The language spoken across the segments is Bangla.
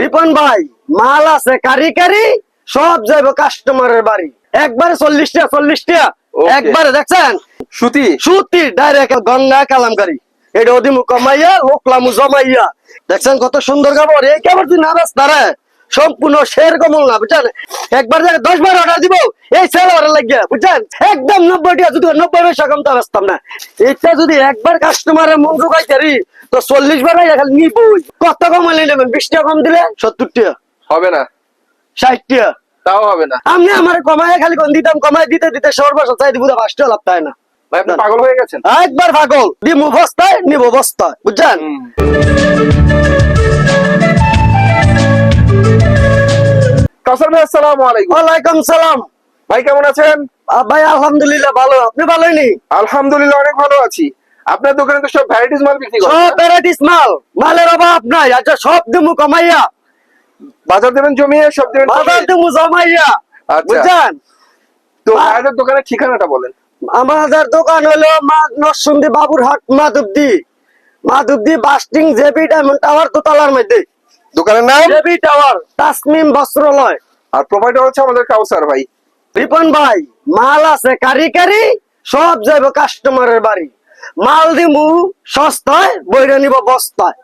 রিপন ভাই মাল আছে কারি কারি সব যাইব কাস্টমারের বাড়ি। একবারে চল্লিশটা চল্লিশটা. একবারে দেখছেন? সুতি? সুতি ডাইরেক্ট গঙ্গা কালামকারী। এটা অধিমু কমাইয়া লোকলামু জমাইয়া। দেখছেন কত সুন্দর কাপড়? এই কাপড় তুই না তারা সম্পূর্ণ শের কমল না বুঝছেন? একবার দেখে দশ বার অর্ডার দিব এই সেল অর্ডার লাগিয়া বুঝছেন? একদম নব্বই টাকা যদি নব্বই পয়সা কম তো বেচতাম না। এটা যদি একবার কাস্টমারের মন জোগাই পারি তো চল্লিশ বার খালি নিবই। কত কম হলে নেবেন? বিশ টাকা কম দিলে সত্তর টাকা হবে না। ষাট টাকা তাও হবে না। আমি আমার কমায় খালি কোন দিতাম কমায় দিতে দিতে সর্বশ চাই দিব পাঁচটা লাভ তাই না। পাগল হয়ে গেছেন। একবার পাগল দিমু বস্তায় নিব বস্তায় বুঝছেন? ভাই আসসালামু আলাইকুম। ওয়ালাইকুম সালাম। ভাই কেমন আছেন? ভাই আলহামদুলিল্লাহ ভালো। আপনি ভালোই নি? আলহামদুলিল্লাহ অনেক ভালো আছি। আপনার দোকানে তো সব ভ্যারাইটিস মাল বিক্রি করেন সব ভ্যারাইটিস মাল মালের অভাব নাই আচ্ছা সব দিমু কমাইয়া। বাজার দেবেন জমিয়ে সব দেবেন বাজার কমিয়ে। জমাইয়া। আচ্ছা। বুঝছেন? তো দোকানের ঠিকানাটা বলেন। আমাদের দোকান হলো মা নরসুন্দি বাবুরহাট মাধবদি। মাধবদি বাস্টিং জেপি ডায়মন্ড টাওয়ার দোতলার মধ্যে। দোকানের নাম? জেবি টাওয়ার তাসমিম বস্ত্রালয়। আর প্রোভাইডার হচ্ছে আমাদের কাউসার ভাই। রিপন ভাই মাল আছে কারি কারি সব যাইব কাস্টমারের বাড়ি। মাল দিমু সস্তায় বইরে নিব বস্তায়।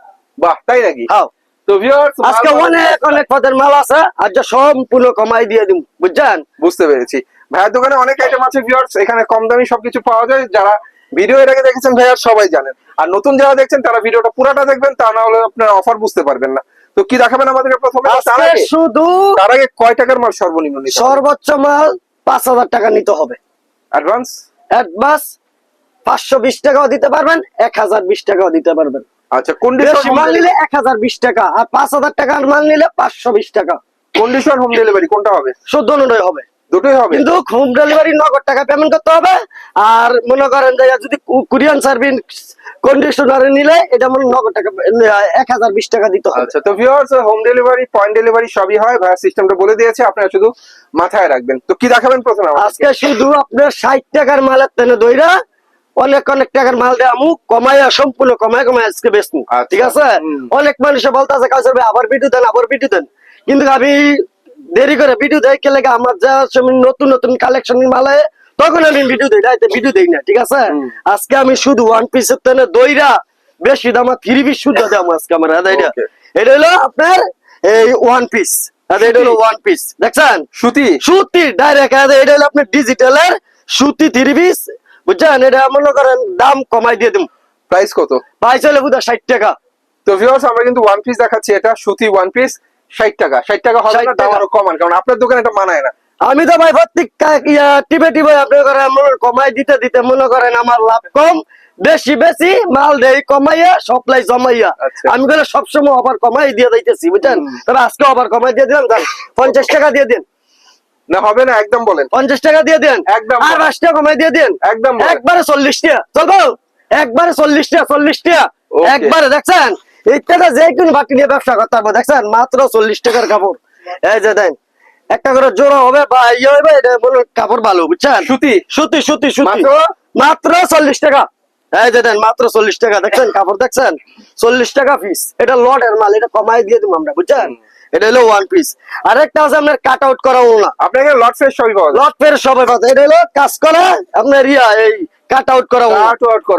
বাহ তাই নাকি? হাও তো ভিউয়ার্স আজকে অনেক অনেক পদের মাল আছে আজ সম্পূর্ণ কমাই দিয়ে দিম বুঝছেন? বুঝতে পেরেছি। ভাইয়ের দোকানে অনেক আইটেম আছে ভিউয়ার্স এখানে কম দামি সবকিছু পাওয়া যায়। যারা ভিডিও এর আগে দেখেছেন ভাইয়ার সবাই জানেন। আর নতুন যারা দেখছেন তারা ভিডিওটা পুরাটা দেখবেন তা না হলে আপনার অফার বুঝতে পারবেন না। তো কি দেখাবেন আমাদেরকে প্রথমে? তার আগে শুধু তার আগে কয় টাকার মাল সর্বনিম্ন সর্বোচ্চ মাল পাঁচ হাজার টাকা নিতে হবে। অ্যাডভান্স অ্যাডভান্স পাঁচশো বিশ টাকাও দিতে পারবেন এক হাজার বিশ টাকাও দিতে পারবেন। আচ্ছা কন্ডিশন মাল নিলে এক হাজার বিশ টাকা আর পাঁচ হাজার টাকার মাল নিলে পাঁচশো বিশ টাকা। কন্ডিশন হোম ডেলিভারি কোনটা হবে? শুদ্ধ অনুযায়ী হবে। দুটোই হবে। কিন্তু হোম ডেলিভারি নগদ টাকা পেমেন্ট করতে হবে। আর মনে করেন যে যদি কুরিয়ান সার্ভিস কন্ডিশনারে নিলে এটা মনে নগদ টাকা এক হাজার বিশ টাকা দিতে হবে। আচ্ছা তো viewers home delivery point delivery সবই হয় ভাইয়া সিস্টেমটা বলে দিয়েছে আপনারা শুধু মাথায় রাখবেন। তো কি দেখাবেন প্রথমে আজকে শুধু আপনার ষাট টাকার মালের তেনে দইরা অনেক অনেক টাকার মাল দেয় আমু কমাইয়া সম্পূর্ণ কমায় কমায় আজকে বেচমু। আচ্ছা। ঠিক আছে? অনেক মানুষে বলতে আছে ভাই আবার ভিডিও দেন আবার ভিডিও দেন। কিন্তু আমি দেরি করে ভিডিও দেয় কে লাগে আমার যা সময় নতুন নতুন কালেকশন মালে তখন আমি ভিডিও দিই রাইতে ভিডিও দিই না ঠিক আছে? আজকে আমি শুধু ওয়ান পিসের তেনে দইরা বেশি দাম থ্রি পিস শুদ্ধ দাম আজকে আমার এটা Okay. এটা হলো আপনার এই ওয়ান পিস এটা হলো ওয়ান পিস দেখছেন? সুতি। সুতি ডাইরেক্ট এটা হলো আপনার ডিজিটালের সুতি থ্রি পিস বুঝছেন? এটা মনে করেন দাম কমাই দিয়ে দিম। প্রাইস কত? চলে বুঝা ষাট টাকা। তো ভিউয়ার্স আমরা কিন্তু ওয়ান পিস দেখাচ্ছি এটা সুতি ওয়ান পিস ষাট টাকা ষাট টাকা হবে না দাম আরও কমান কারণ আপনার দোকানে এটা মানায় না। আমি তো ভাই প্রত্যেক টিপে টিপে আপনি করেন মনে কমাই দিতে দিতে মনে করেন আমার লাভ কম বেশি বেশি মাল দেই কমাইয়া সাপ্লাই জমাইয়া। আচ্ছা। আমি বলে সবসময় অফার কমাই দিয়ে দিতেছি বুঝছেন? তবে আজকে অফার কমাই দিয়ে দিলাম পঞ্চাশ টাকা দিয়ে দিন। না হবে না একদম বলেন। পঞ্চাশ টাকা দিয়ে দেন। একদম আর। পাঁচ টাকা কমাই দিয়ে দেন। একদম একবারে চল্লিশ টাকা। চলবো একবারে চল্লিশ টাকা চল্লিশ টাকা। একবারে দেখছেন? যে কোনো বাটি নিয়ে ব্যবসা করতে পারব দেখছেন? মাত্র চল্লিশ টাকার কাপড়। এই যে দেন একটা করে জোড়া হবে বা ইয়ে হবে এটা বলো কাপড় ভালো বুঝছেন? সুতি সুতি সুতি সুতি। মাত্র? চল্লিশ টাকা। এই যে দেন মাত্র চল্লিশ টাকা দেখছেন? কাপড় দেখছেন? চল্লিশ টাকা পিস এটা লটের মাল এটা কমাই দিয়ে দিব আমরা বুঝছেন? এটা হলো ওয়ান পিস আরেকটা আছে আপনার কাট আউট করা না এখানে লট ফ্রেশ সবই পাওয়া লট ফের সবাই এটা হলো কাজ করা আপনার ইয়া এই কাট আউট করা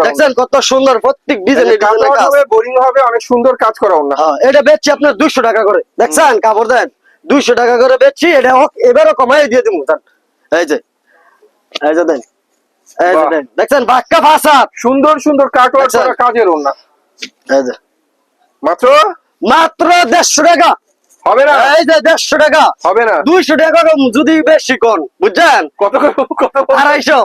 দেখছেন কত সুন্দর প্রত্যেক ডিজাইনের কাজ। হবে বোরিং হবে অনেক সুন্দর কাজ করা না। হ্যাঁ, এটা বেচছি আপনার দুইশো টাকা করে। দেখছেন কাপড় দেন। দুইশো টাকা করে বেচছি এটা হোক এবারও কমাই দিয়ে দিব দেন। এই যে এই যে দেন। এই যে দেন। দেখছেন বাক্কা ভাষা সুন্দর সুন্দর কাট। করা কাজের না এই যে। মাত্র? মাত্র দেড়শো টাকা। হবে না? এই যে দেড়শো টাকা। হবে না? দুইশো টাকা যদি বেশি কোন বুঝছেন? কত কত আড়াইশো।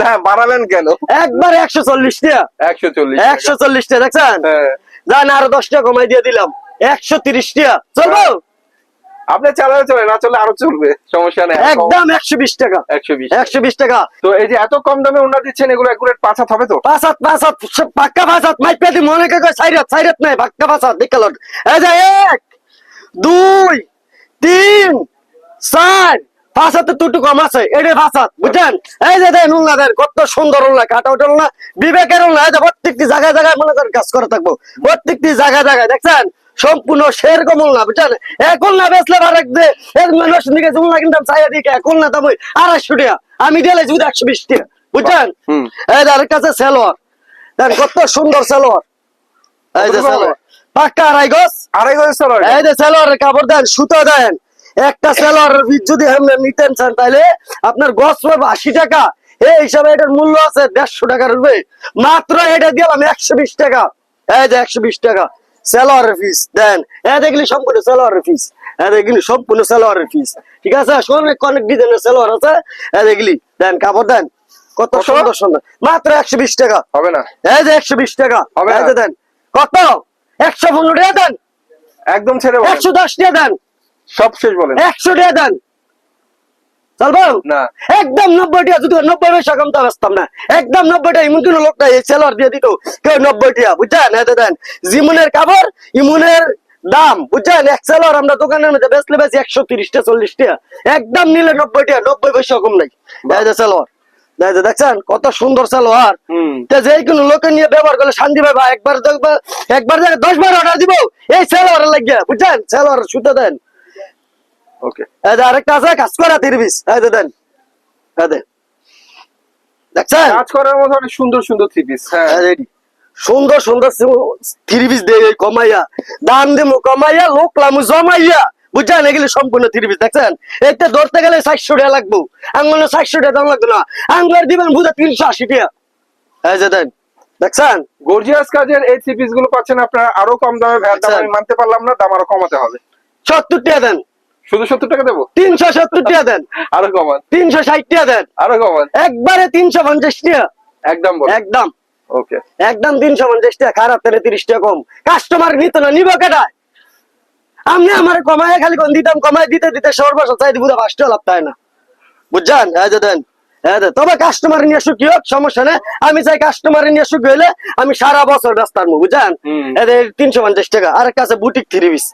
না বাড়ালেন কেন? একবার একশো চল্লিশ টাকা একশো চল্লিশ একশো চল্লিশ টাকা দেখছেন? হ্যাঁ। যান আরও দশ টাকা কমাই দিয়ে দিলাম। একশো তিরিশ টাকা চলবো? আপনি চালালে চলে না চলে আরও চলবে। সমস্যা নেই একদম একশো বিশ টাকা। একশো বিশ একশো বিশ টাকা। তো এই যে এত কম দামে ওনা দিচ্ছেন এগুলো একুরেট পাঁচ হাত হবে তো? পাঁচ হাত পাঁচ হাত পাক্কা পাঁচ হাত। মাইক পেতে মনে কে কয় সাইরাত সাইরাত নাই পাক্কা পাঁচ হাত এই যে এক দুই তিন চার। হাতে দুটো কম আছে এটা হাত বুঝছেন? এই যে দেন উল্লা দেন কত সুন্দর উল্লা কাটা ওটা উল্লা বিবেকের উল্লা এই যে প্রত্যেকটি জায়গায় জায়গায় মনে করেন কাজ করে থাকব প্রত্যেকটি জায়গায় জায়গায় দেখছেন? সম্পূর্ণ সেরকম না বুঝছেন? এখন না বেচলে আরেক যে এর মানুষ দিকে যেমন কিনতাম চাইয়া দিকে এখন না দাম আড়াইশো টাকা। আমি দিলে যদি একশো বিশ টাকা বুঝছেন। এই যে আরেক কাছে সেলোয়ার। দেন কত সুন্দর সেলোয়ার। এই যে সেলোয়ার। পাক্কা আড়াই গছ আড়াই গজের সালোয়ার এই যে কাপড় দেন সুতো দেন একটা বীজ যদি আপনি নিতেন চান তাহলে আপনার পড়বে আশি টাকা। এই হিসাবে এটার মূল্য আছে দেড়শো টাকার মাত্র এটা দিলাম একশো বিশ টাকা। এই যে একশো বিশ টাকা। সেলোয়ারের ফিস দেন। এ দেখলি সম্পূর্ণ সেলোয়ারের ফিস এ দেখলি সম্পূর্ণ সেলোয়ারের ফিস ঠিক আছে? অনেক অনেক ডিজাইনের সেলোয়ার আছে। এ দেখলি দেন কাপড় দেন। কত? সুন্দর সুন্দর? মাত্র একশো বিশ টাকা। হবে না। এই যে একশো বিশ টাকা। হবে? দেন কত? একশো পনেরো টাকা দেন। একদম ছেড়ে একশো দশ টাকা দেন। সব শেষ বলেন। একশো টাকা দেন। চলবো না। একদম নব্বই টাকা যদি নব্বই পয়সা কম তো বেচতাম না। একদম নব্বই টাকা ইমন কোনো লোক নাই সেলার দিয়ে দিত। কেউ নব্বই টাকা বুঝছেন? এতে দেন জিমুনের কাপড় ইমুনের দাম বুঝছেন? এক সেলার আমরা দোকানের মধ্যে বেচলে বেশি একশো তিরিশটা চল্লিশটা একদম নিলে নব্বই টাকা নব্বই পয়সা কম নাই। এই এই যে দেখছেন? কত সুন্দর সেলোয়ার। যে কোনো লোকে নিয়ে ব্যবহার করলে শান্তি পাবে একবার দেখবে একবার দশ বার অর্ডার দিব এই সেলোয়ার লাগিয়ে। বুঝছেন? সেলোয়ার সুতো দেন। ওকে আরেকটা আছে কাজ করা তিরবিস এই দেন। দেখছেন? কাজ করার মতো অনেক সুন্দর সুন্দর থ্রি হ্যাঁ। সুন্দর সুন্দর তিরবিস দিয়ে কমাইয়া দাম দিমু কমাইয়া লোক লামু জমাইয়া বুঝছেন এগুলি সম্পূর্ণ তিরবিস দেখছেন? এটা ধরতে গেলে চারশো টাকা লাগবো। আঙ্গুলে চারশো টাকা দাম লাগবে না। আঙ্গুলের দিবেন বুঝে তিনশো আশি টাকা। এই যে দেন দেখছেন? গর্জিয়াস কাজের এই থ্রি পিসগুলো পাচ্ছেন আপনারা। আরও কম দামে দাম। মানতে পারলাম না দাম আরও কমাতে হবে। সত্তর টাকা দেন। শুধু সত্তর টাকা দেবো? তিনশো সত্তর টাকা দেন। আরও কমান। তিনশো ষাট টাকা দেন। আরও কমান। একবারে তিনশো পঞ্চাশ টাকা। একদম একদম। ওকে একদম তিনশো পঞ্চাশ টাকা। খারাপ তাহলে তিরিশ টাকা কম। কাস্টমার নিত না নিব কেটায় আমি আমার কমায় খালি কোন দিতাম কমায় দিতে দিতে সর্বশ চাই দিব পাঁচ টাকা লাভ পায় না। বুঝছেন? এই যে দেন তবে কাস্টমার নিয়ে সুখী হোক সমস্যা নেই। আমি চাই কাস্টমার নিয়ে সুখী হইলে আমি সারা বছর রাস্তার মু বুঝছেন? তিনশো পঞ্চাশ টাকা আর একটা আছে বুটিক থ্রি পিস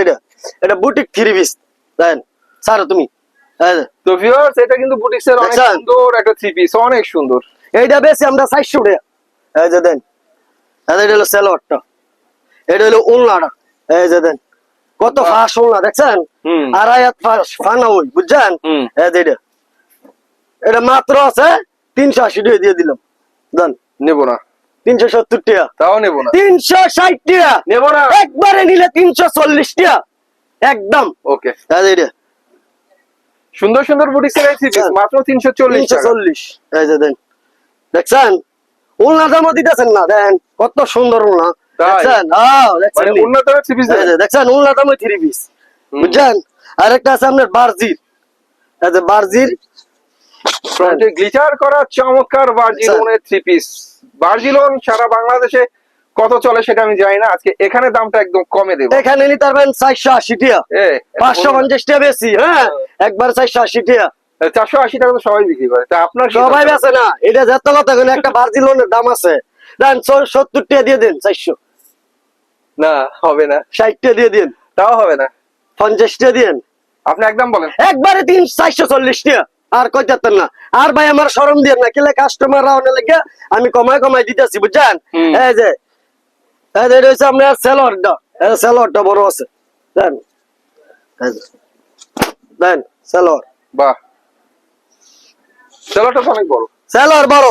এটা এটা বুটিক থ্রি পিস দেন সারা তুমি। তো ভিউয়ার্স এটা কিন্তু বুটিক্সের অনেক সুন্দর একটা থ্রি পিস অনেক সুন্দর। এইটা বেশি আমরা চারশো টাকা। এই যে দেন এটা হলো সেলোয়ারটা এটা হলো উলনাটা এই যে দেন কত বাহ। ফাঁস উলনা দেখছেন। আড়াই হাত ফাঁস ফানা ওই বুঝছেন? এটা এটা মাত্র আছে তিনশো আশি টাকা দিয়ে দিলাম। দেন। নেব না। তিনশো সত্তর টাকা। তাও নেব না। তিনশো ষাট টাকা। নেব না। একবারে নিলে তিনশো চল্লিশ টাকা। একদম। ওকে। এটা সুন্দর সুন্দর হ্যাঁ। মাত্র তিনশো চল্লিশ চল্লিশ। এই যে দেন। দেখছেন? দামও দিতেছেন না দেন। কত সুন্দর তাই? দেখছেন? হ্যাঁ দেখছেন মানে থ্রি পিস দেখছেন উলনা থ্রি পিস বুঝছেন? আরেকটা আছে আপনার বার্জির। এই যে গ্লিটার করা চমৎকার বার্জিলনের থ্রি পিস বার্জিলন সারা বাংলাদেশে কত চলে সেটা আমি জানি না। আজকে এখানে দামটা একদম কমে দেবো। এখানে নিতে পারবেন চারশো আশি এ পাঁচশো পঞ্চাশ টাকা বেশি হ্যাঁ? একবার চারশো আশি টাকা। চারশো আশি টাকা তো সবাই বিক্রি করে। তা আপনার সবাই? বেছে না। এটা যত কথা একটা বার্জি লোনের দাম আছে। দেন সত্তর টাকা দিয়ে দিন চারশো। না হবে না। ষাট টাকা দিয়ে দিন। তাও হবে না। পঞ্চাশ টাকা দিন। আপনি একদম বলেন। একবারে তিন চারশো চল্লিশ টাকা আর কইতেন না। আর ভাই আমার সরম দিয়ে না। কেলে কাস্টমার রাউনে লেগে আমি কমাই কমাই দিতেছি বুঝছেন। এই যে এই যে হচ্ছে আপনার সেলরটা এই সেলরটা বড় আছে। দেন। দেন সেলর বাহ। সেলোটা তো অনেক বড়। সেলর বড়।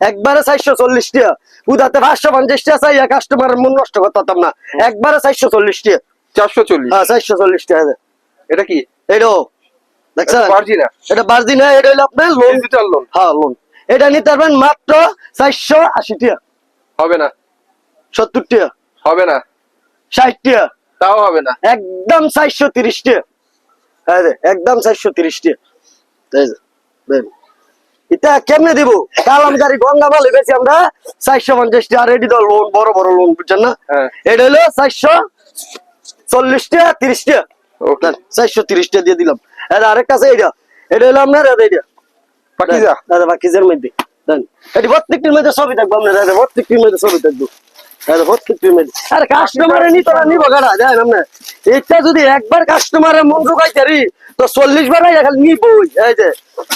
একবারে চারশো চল্লিশ টাকা উদাতে পাঁচশো পঞ্চাশ টাকা চাই কাস্টমারের মন নষ্ট করতাম না। একবারে চারশো চল্লিশ টাকা চারশো চল্লিশ। হ্যাঁ চারশো চল্লিশ টাকা এই যে। এটা কি? এটাও। দেখছেন? বার্জিনা এটা বার্জিন এটা হলো আপনার লোন লোন হ্যাঁ লোন এটা নিতে পারবেন মাত্র চারশো আশি হবে না। সত্তর হবে না। ষাট টাকা তাও হবে না। একদম চারশো তিরিশ এই একদম চারশো তিরিশ টাকা এই যে, দেন। এটা কেমনে দিব? কালামকারী গঙ্গা মালে বেশি আমরা চারশো পঞ্চাশ টাকা রেডি দল লোন বড় বড় লোন বুঝছেন না? হ্যাঁ। এটা হলো চারশো চল্লিশ টাকা তিরিশ টাকা। চারশো তিরিশ টাকা দিয়ে দিলাম। এটা আরেকটা আছে এটা এটা হলো আপনার এটা পাকিজা? দাদা বাকিজের মধ্যে। এটি প্রত্যেকটির মধ্যে ছবি থাকব আপনার দাদা প্রত্যেকটির মধ্যে ছবি থাকব। আরে কাস্টমারে নি তোরা নিবো গাড়া দেন আপনার এটা যদি একবার কাস্টমারের মন জোগাইতে রি তো চল্লিশ বার খালি নিবই। এই যে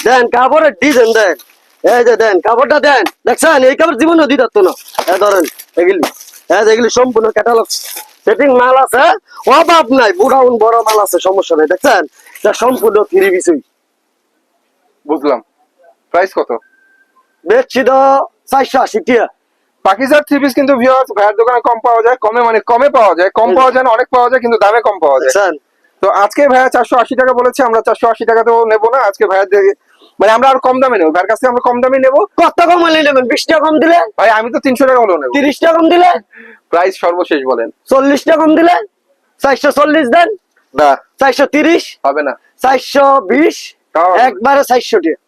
দেন কাপড়ের ডিজাইন দেন। এই যে দেন কাপড়টা দেন। দেখছেন? এই কাপড় জীবনও দিতে পারতো না। এ ধরেন এগুলি। হ্যাঁ এগুলি সম্পূর্ণ ক্যাটালগ সেটিং মাল আছে। অভাব নাই। বুড়াউন বড় মাল আছে সমস্যা নেই। দেখছেন? এটা সম্পূর্ণ থ্রি পিসই বুঝলাম। প্রাইস কত? বেচছি তো চারশো আশি টিয়া। পাকিজার থ্রি পিস কিন্তু ভিউয়ার্স ভাইয়ের দোকানে কম পাওয়া যায় কমে মানে কমে পাওয়া যায় কম পাওয়া যায় না অনেক পাওয়া যায় কিন্তু দামে কম পাওয়া যায়। তো আজকে ভাইয়া চারশো আশি টাকা বলেছে আমরা চারশো আশি টাকা তো নেব না আজকে ভাইয়া মানে আমরা আর কম দামে নেব ভাইয়ের কাছ আমরা কম দামে নেব। কত কম হলে নেবেন? বিশ টাকা কম দিলে? ভাই আমি তো তিনশো টাকা হলেও নেব। তিরিশ টাকা কম দিলে? প্রাইস সর্বশেষ বলেন। চল্লিশ টাকা কম দিলে? চারশো চল্লিশ দেন। না। চারশো তিরিশ? হবে না। চারশো বিশ? একবারে চারশো টাকা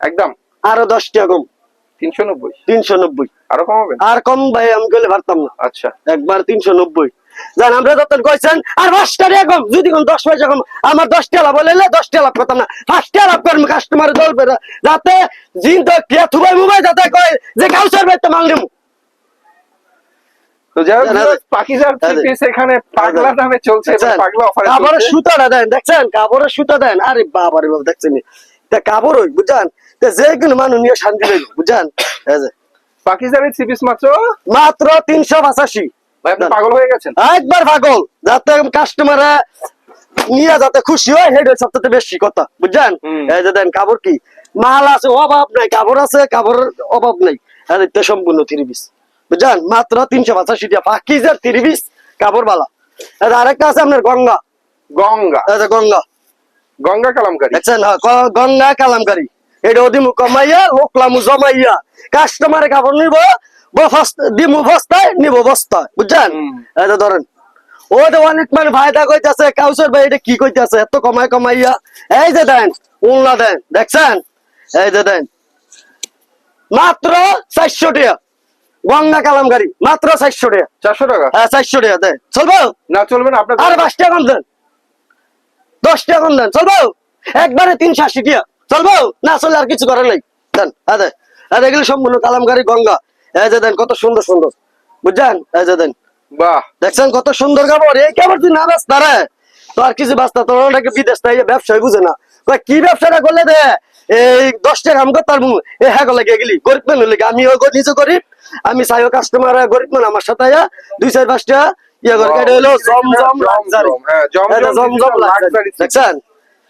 একদম। আরও দশ টাকা কম। তিনশো নব্বই। তিনশো নব্বই। আরও কম আর কম ভাই আমি গেলে পারতাম না। আচ্ছা। একবার তিনশো নব্বই। জান আমরা যত কইছেন আর পাঁচটা টাকা যদি কোন দশ পয়সা কম আমার দশ লাভ হলে দশ লাভ করতাম না। পাঁচটা লাভ করব কাস্টমার দল যাতে জিন তো কে থুবাই মুবাই যাতে কয় যে কাউসার বাইতে তো যাই হোক না, না, viewers, পাকিজার থ্রি না, পিস এখানে পাগলা দামে চলছে এবং দেখছেন? পাগলা অফারে কাপড়ের চলছে। দেন দেখছেন? কাপড়ের সুতা দেন। আরে বাবা দেখছেন কাপড় বুঝছেন? যে কোনো মানুষ নিয়ে শান্তি পাইবে বুঝছেন? যে, থ্রি পিস মাত্র? মাত্র তিনশো পঁচাশি। পাগল হয়ে গেছেন। একবার পাগল যাতে কাস্টমার নিয়ে যাতে খুশি হয় হেড সবথেকে বেশি কথা বুঝছেন? এই যে দেন কাপড় কি? মাল আছে অভাব নাই কাপড় আছে কাপড়ের অভাব নাই। এটা সম্পূর্ণ থ্রি পিস বুঝছেন? মাত্র তিনশো পঁচাশি টাকা পাকিজার থ্রি পিস কাপড় বালা আর আরেকটা আছে আপনার গঙ্গা। গঙ্গা। গঙ্গা। গঙ্গা কালামকারী। হ্যাঁ, গঙ্গা কালামকারী। এটা ওদিমু কমাইয়া লোকলামু জমাইয়া। কাস্টমারে কাপড় নিব দিমু বস্তায় নিব বস্তায়। বুঝছেন? যে ধরেন ও তো অনেক মানে ফায়দা কইতাছে কাউসর ভাই এটা কি কইতাছে? এত কমাই কমাইয়া। এই যে দেন উল্লা দেন দেখছেন? এই যে দেন মাত্র চারশো টাকা। গঙ্গা কালামকারী মাত্র চারশো টাকা। চারশো টাকা? হ্যাঁ চারশো টাকা দেন। চলবো? না চলবে না আপনার আরে পাঁচ টাকা কম দেন। দশ টাকা কম দেন চলবো? একবারে তিনশো আশি টাকা। চলবো? না চলে আর কিছু করে নাই। দেন আদে এগুলো সম্পূর্ণ কালামকারী গঙ্গা। এই যে দেন কত সুন্দর সুন্দর। বুঝছেন? এই যে দেন। বাহ। দেখছেন কত সুন্দর কাপড়? এই কাপড় তুই না ব্যস্ত রে তো আর কিছু ব্যস্ত তোর ওটাকে বিদেশ তাই ব্যবসায় বুঝে না। কি ব্যবসাটা করলে দে? এই দশ টাকা আমি করতাম এ হ্যাঁ গলে গেলি। গরিব মানুষ লেগে আমি নিজে গরিব আমি চাইও কাস্টমার গরিব মানুষ আমার সাথে আয়া, দুই চার পাঁচটা ইয়ে করে। এটা হলো জমজম হ্যাঁ, জমজম luxury দেখছেন?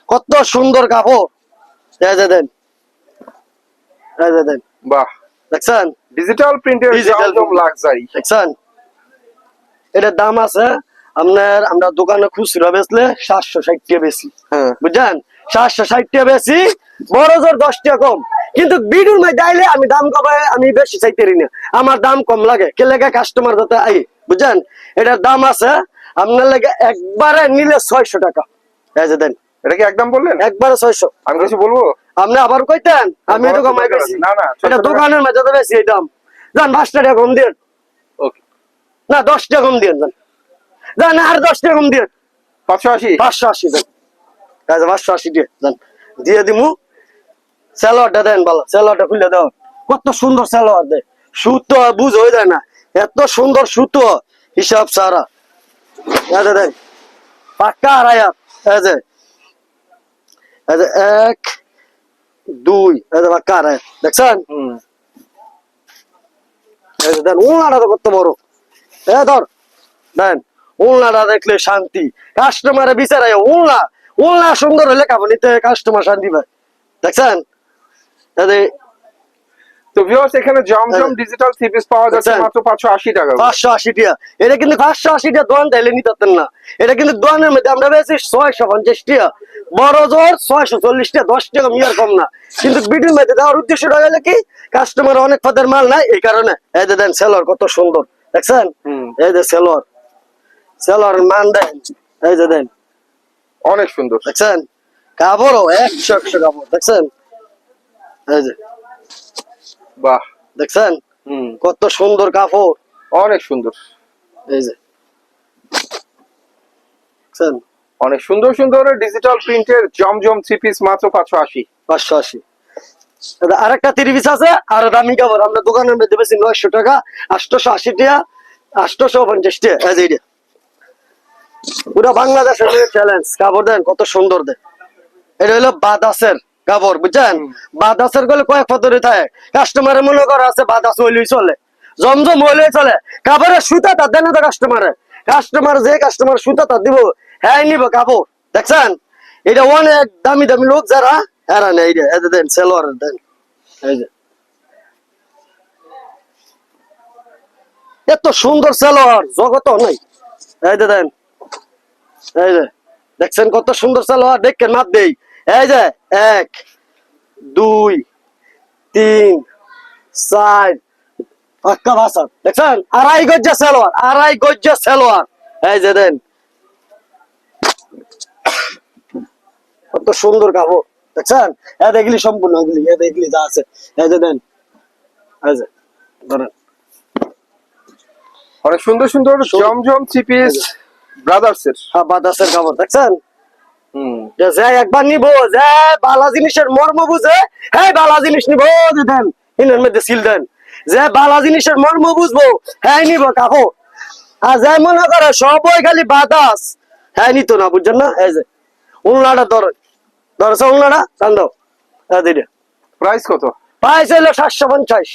কত সুন্দর কাপড়। দেন। দেন। বাহ। দেখছেন? ডিজিটাল প্রিন্টের print। লাক্সারি। দেখছেন? এটার দাম আছে আপনার আমরা দোকানে খুচরা বেচলে সাতশো ষাট টাকা বেশি। হ্যাঁ। সাতশো ষাট টাকা বেশি বড় জোর দশ টাকা কম। কিন্তু বিডুর মাই দাইলে আমি দাম কমাই আমি বেশি চাইতে না। আমার দাম কম লাগে। কে লেগে কাস্টমার যাতে আই বুঝছেন? এটার দাম আছে আপনার লাগে একবারে নিলে ছয়শো টাকা। দেন। এটা কি একদম বললেন? একবারে ছয়শো। আমি কিছু বলব? আপনি আবার কইতেন আমি তো কমাই আছে। না, না, এটা দোকানের মাঝে তো বেশি এই দাম। যান টাকা কম না দশ টাকা কম যান। যান আর দশ টাকা কম পাঁচশো আশি? পাঁচশো আশি দেন। পাঁচশো আশি দিয়ে দেন দিয়ে দিমু। স্যালোয়ারটা দেন ভালো স্যালোয়ারটা খুলে দাও। কত সুন্দর স্যালোয়ার দে। সুতো বুঝ হয়ে যায় না। এত সুন্দর সুতো হিসাব সারা। দেন পাক্কা আড়াই যে। এক দুই হাত। দেখছেন দেন উল্লাটা তো করতে বড় এ ধর দেন উল্লাটা দেখলে শান্তি কাস্টমারে বিচারাই উল্লা উল্লা সুন্দর হলে কাপড়িতে কাস্টমার শান্তি পায় দেখছেন তো ভিউয়ার্স এখানে জমজম হ্যাঁ। ডিজিটাল থ্রি পিস পাওয়া যাচ্ছে বুঝছেন? মাত্র পাঁচশো আশি টাকা পাঁচশো আশি টাকা এটা কিন্তু পাঁচশো আশি টাকা দোয়ান তাইলে নিতে পারতেন না। এটা কিন্তু দোয়ানের মধ্যে আমরা ছয়শো পঞ্চাশ টাকা বড় জোর ছয়শো চল্লিশ টাকা দশ টাকা মিয়ার কম না। কিন্তু বিডির মধ্যে দেওয়ার উদ্দেশ্যটা হলো কি কাস্টমার অনেক পদের মাল নাই এই কারণে। এই যে দেন সেলর কত সুন্দর। দেখছেন? এই যে সেলর সেলর মান দেন। এই যে দেন। অনেক সুন্দর। দেখছেন? কাপড়ও একশো একশো কাপড়। দেখছেন? এই যে। বাহ। দেখছেন? কত সুন্দর কাপড়। অনেক সুন্দর। এই যে। দেখছেন? অনেক সুন্দর সুন্দর ডিজিটাল প্রিন্টের জমজম থ্রি পিস মাত্র পাঁচশো আশি। পাঁচশো আশি। আরেকটা তিরিশ আছে আর দামি কাপড়। আমরা দোকানের মধ্যে বেশি নয়শো টাকা আটশোশো আশি টাকা আটশোশো পঞ্চাশ টাকা। পুরো বাংলাদেশের চ্যালেঞ্জ কাপড় দেন কত সুন্দর দেন। এটা হলো বাদাসের কাপড় বুঝছেন? বাদাসেরগুলো কয়েক পদ্ধতি থাকে। কাস্টমারে মনে করা আছে বাদাস হইলেই চলে। জমজম হইলেই চলে। কাপড়ের সুতা তার দেন না কাস্টমারে কাস্টমার যে কাস্টমার সুতাটা দিব হ্যাঁ নিব কাপড়। দেখছেন? এটা অনেক দামি দামি লোক যারা এরা নেই রে। দেন সেলোয়ার দেন। এই যে। এত সুন্দর সেলোয়ার জগত নাই এই যে দেন। এই যে। দেখছেন কত সুন্দর সেলোয়ার দেখেন মাপ দেই। এই যে এক দুই তিন চার। পাক্কা ভাষা দেখছেন? আড়াই গজ্জা সেলোয়ার আড়াই গজ্জা সেলোয়ার। এই যে দেন। কত সুন্দর কাপড় দেখছেন? এ দেখলি সম্পূর্ণ এগুলি এ দেখলি যা আছে। এই যে দেন। এই যে ধরেন। অনেক সুন্দর সুন্দর জমজম থ্রি পিস ব্রাদার্স এর। হ্যাঁ বাতাসের কাপড় দেখছেন? যে একবার নিবো যে বালা জিনিসের মর্ম বুঝে হ্যাঁ বালা জিনিস নিবো দেন ইনের মধ্যে সিল দেন। যে বালা জিনিসের মর্ম বুঝব হ্যাঁ নিবো কাপড় আর যে মনে করে সবই খালি বাতাস হ্যাঁ নিত না বুঝছেন না? এই যে উল্লাটা ধর ধরেছে উল্লাটা? হ্যাঁ দিদি প্রাইস কত? প্রাইস হইল সাতশো পঞ্চাশ।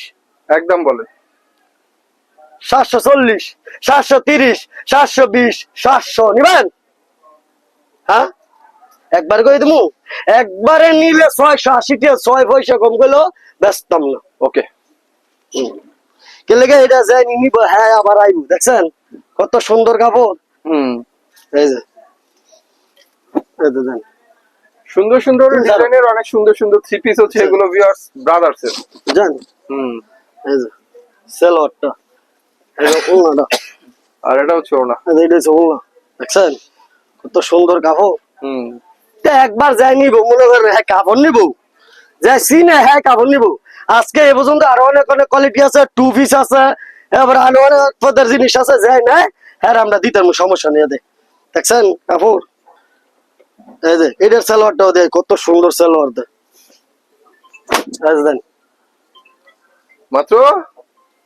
একদম বলে। সাতশো চল্লিশ সাতশো তিরিশ সাতশো বিশ সাতশো নিবেন? হ্যাঁ? একবার করে দেবো একবারে নিলে ছয়শো আশি টাকা ছয় পয়সা কম করলেও ব্যস্তাম না। ওকে। কে লেগে এটা যাই নিব হ্যাঁ আবার আইবো দেখছেন? কত সুন্দর কাপড়। হুম। এই যে। এই যে সুন্দর সুন্দর ডিজাইনের অনেক সুন্দর সুন্দর থ্রি পিস হচ্ছে এগুলো ভিউয়ার্স ব্রাদার্স এর। বুঝছেন হুম। এই যে। সেলোয়ারটা এই যে উলনাটা আর এটা হচ্ছে ওনা এটা হচ্ছে উলনা দেখছেন? কত সুন্দর কাপড়। হুম। তা একবার যাই নিব মনে করেন হ্যাঁ কাপড় নিব। যাই সিনে হ্যাঁ কাপড় নিব। আজকে এ পর্যন্ত আরও অনেক অনেক কোয়ালিটি আছে টু পিস আছে এবার আরও অনেক পদের জিনিস আছে যাই না হ্যাঁ আমরা দিতাম সমস্যা নিয়ে দে। দেখছেন কাপড়? এই যে এটার সালোয়ারটাও দেয় কত সুন্দর সালোয়ার দেয় দেন। মাত্র?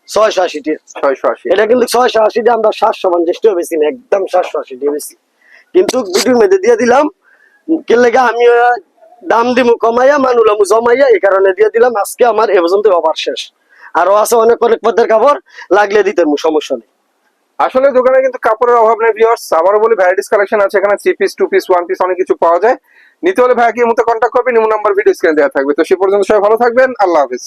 ছয়শো আশি ছয়শো আশি। এটা কিন্তু ছয়শো আশি দিয়ে আমরা সাতশো পঞ্চাশ টাকা বেশি না একদম সাতশো আশি টাকা বেশি। কিন্তু ভিডিওর মধ্যে দিয়ে দিলাম কে আমি দাম কমাইয়া জমাইয়া, এই কারণে দিয়ে দিলাম। আজকে আমার এ পর্যন্ত শেষ। আরও আছে অনেক অনেক পদের কাপড়, লাগলে দিতে সমস্যা নেই। আসলে দোকানে কিন্তু কাপড়ের অভাব নেই ভিউয়ার্স আবারও বলি ভ্যারাইটিস কালেকশন আছে এখানে three piece two piece one piece অনেক কিছু পাওয়া যায়। নিতে হলে ভাইকে মতো কন্ট্যাক্ট করবেন নিমু নাম্বার ভিডিও স্ক্রিনে দেওয়া থাকবে। তো সে পর্যন্ত সবাই ভালো থাকবেন, আল্লাহ হাফিজ।